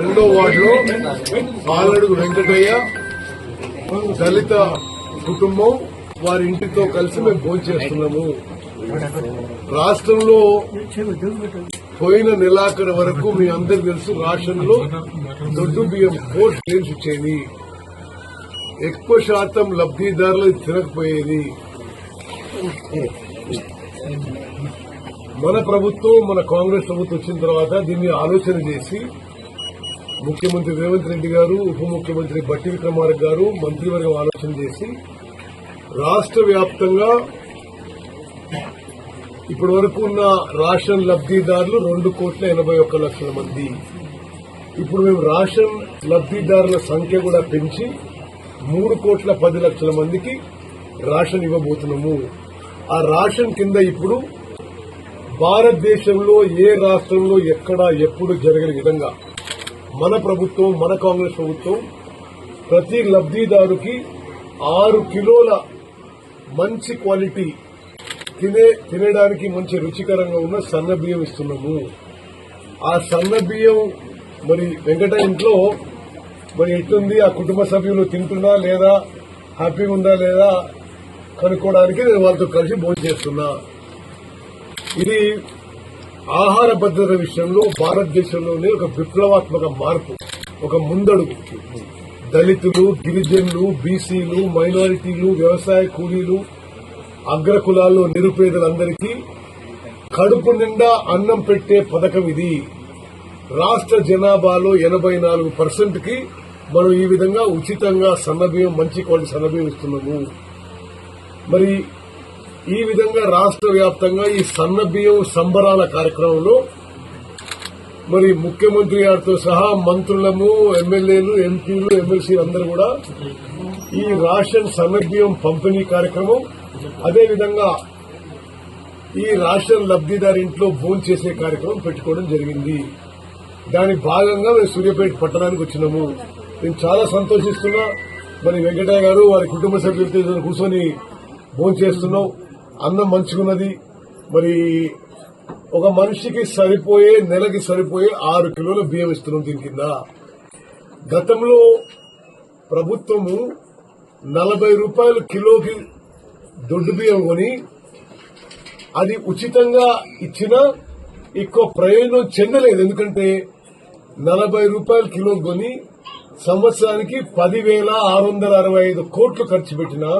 రెండో వార్డులో పాలడుగు వెంకటయ్య దళిత కుటుంబం వారి ఇంటితో కలిసి మేము భోజనం చేస్తున్నాము. రాష్ట్రంలో పోయిన నెలాఖరు వరకు మీ అందరికి తెలుసు రాష్ట్రంలో దొడ్డు బియ్యం ఫోర్ స్ట్రీమ్స్ వచ్చేది ఎక్కువ శాతం లబ్దిదారులు తినకపోయేది. మన ప్రభుత్వం మన కాంగ్రెస్ ప్రభుత్వం వచ్చిన తర్వాత దీన్ని ఆలోచన చేసి ముఖ్యమంత్రి రేవంత్ రెడ్డి గారు ఉప ముఖ్యమంత్రి బట్టి విక్రమార్క గారు మంత్రివర్గం ఆలోచన చేసి రాష్ట్ర వ్యాప్తంగా ఇప్పటి వరకు ఉన్న రాషన్ లబ్దిదారులు రెండు కోట్ల ఎనభై ఒక్క లక్షల మంది. ఇప్పుడు మేము రాషన్ లబ్దిదారుల సంఖ్య కూడా పెంచి మూడు కోట్ల పది లక్షల మందికి రాషన్ ఇవ్వబోతున్నాము. ఆ రాషన్ కింద ఇప్పుడు భారతదేశంలో ఏ రాష్ట్రంలో ఎక్కడ ఎప్పుడు జరగని విధంగా మన ప్రభుత్వం మన కాంగ్రెస్ ప్రభుత్వం ప్రతి లబ్దిదారుకి ఆరు కిలోల మంచి క్వాలిటీ తినే తినడానికి మంచి రుచికరంగా ఉన్న సన్న బియ్యం ఇస్తున్నాము. ఆ సన్న బియ్యం మరి వెంకట ఇంట్లో మరి ఎట్లుంది ఆ కుటుంబ సభ్యులు తింటున్నా లేదా? హ్యాపీగా ఉందా లేదా? కనుక్కోవడానికి నేను వాళ్ళతో కలిసి భోజనం చేస్తున్నా. ఇది ఆహార భద్రత విషయంలో భారతదేశంలోనే ఒక విప్లవాత్మక మార్పు ఒక ముందడుగు. దళితులు గిరిజనులు బీసీలు మైనారిటీలు వ్యవసాయ కూలీలు అగ్రకులాల్లో నిరుపేదలందరికీ కడుపు నిండా అన్నం పెట్టే పథకం ఇది. రాష్ట్ర జనాభాలో ఎనబై నాలుగు పర్సెంట్కి మనం ఈ విధంగా ఉచితంగా సన్నబియ్యం మంచి క్వాలిటీ సన్నబియ్యం ఇస్తున్నాము. మరి ఈ విధంగా రాష్ట్ర వ్యాప్తంగా ఈ సన్న బియ్యం సంబరాల కార్యక్రమంలో మరి ముఖ్యమంత్రి గారితో సహా మంత్రులము ఎమ్మెల్యేలు ఎంపీలు ఎమ్మెల్సీ అందరూ కూడా ఈ రాషన్ సన్న బియ్యం పంపిణీ కార్యక్రమం అదేవిధంగా ఈ రాషన్ లబ్దిదారి ఇంట్లో భోజనం చేసే కార్యక్రమం పెట్టుకోవడం జరిగింది. దాని భాగంగా మేము సూర్యాపేట పట్టణానికి వచ్చినాము. నేను చాలా సంతోషిస్తున్నా. మరి వెంకటయ్య గారు వారి కుటుంబ సభ్యులతో కూర్చొని భోజనం చేస్తున్నాం. అన్నం మంచుకున్నది మరి ఒక మనిషికి సరిపోయే నెలకి సరిపోయే ఆరు కిలోల బియ్యం ఇస్తున్నాం దీని కింద. గతంలో ప్రభుత్వము నలభై రూపాయలు కిలోకి దొడ్డు బియ్యం కొని అది ఉచితంగా ఇచ్చినా ఎక్కువ ప్రయోజనం చెందలేదు. ఎందుకంటే నలభై రూపాయలు కిలో కొని సంవత్సరానికి పదివేల ఆరు వందల అరవై ఐదు కోట్లు ఖర్చు పెట్టినా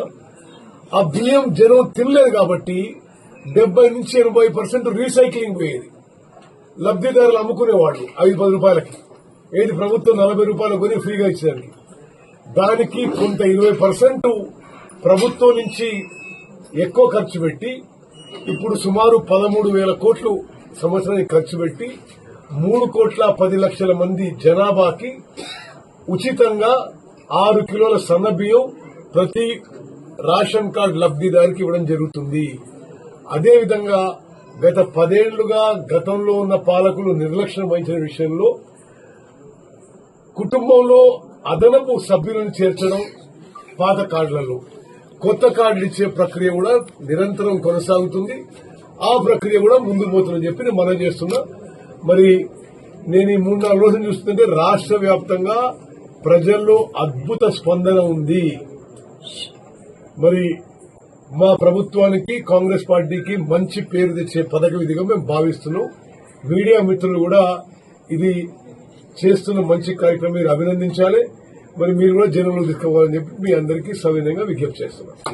ఆ బియ్యం జనం తినలేదు కాబట్టి డెబ్బై నుంచి ఎనభై పర్సెంట్ రీసైక్లింగ్ పోయేది. లబ్దిదారులు అమ్ముకునేవాళ్ళు ఐదు పది రూపాయలకి. ఏది ప్రభుత్వం నలభై రూపాయలు కొని ఫ్రీగా ఇచ్చేదానికి దానికి కొంత ఇరవై పర్సెంట్ ప్రభుత్వం నుంచి ఎక్కువ ఖర్చు పెట్టి ఇప్పుడు సుమారు పదమూడు వేల కోట్లు సంవత్సరానికి ఖర్చు పెట్టి మూడు కోట్ల పది లక్షల మంది జనాభాకి ఉచితంగా ఆరు కిలోల సన్న బియ్యం ప్రతి రేషన్ కార్డు లబ్దిదారికి ఇవ్వడం జరుగుతుంది. అదేవిధంగా గత పదేళ్ళుగా గతంలో ఉన్న పాలకులు నిర్లక్ష్యం వహించిన విషయంలో కుటుంబంలో అదనపు సభ్యులను చేర్చడం పాత కార్డులలో. కొత్త కార్డులు ఇచ్చే ప్రక్రియ కూడా నిరంతరం కొనసాగుతుంది. ఆ ప్రక్రియ కూడా ముందు పోతుందని చెప్పి నేను మనం చేస్తున్నా. మరి నేను ఈ మూడు నాలుగు రోజులు చూస్తుంటే రాష్ట్ర వ్యాప్తంగా ప్రజల్లో అద్భుత స్పందన ఉంది. మరి మా ప్రభుత్వానికి కాంగ్రెస్ పార్టీకి మంచి పేరు తెచ్చే పథకం ఇదిగా మేము భావిస్తున్నాం. మీడియా మిత్రులు కూడా ఇది చేస్తున్న మంచి కార్యక్రమం మీరు అభినందించాలి. మరి మీరు కూడా జనంలో తీసుకోవాలని చెప్పి మీ అందరికీ సవినయంగా విజ్ఞప్తి చేస్తున్నాం.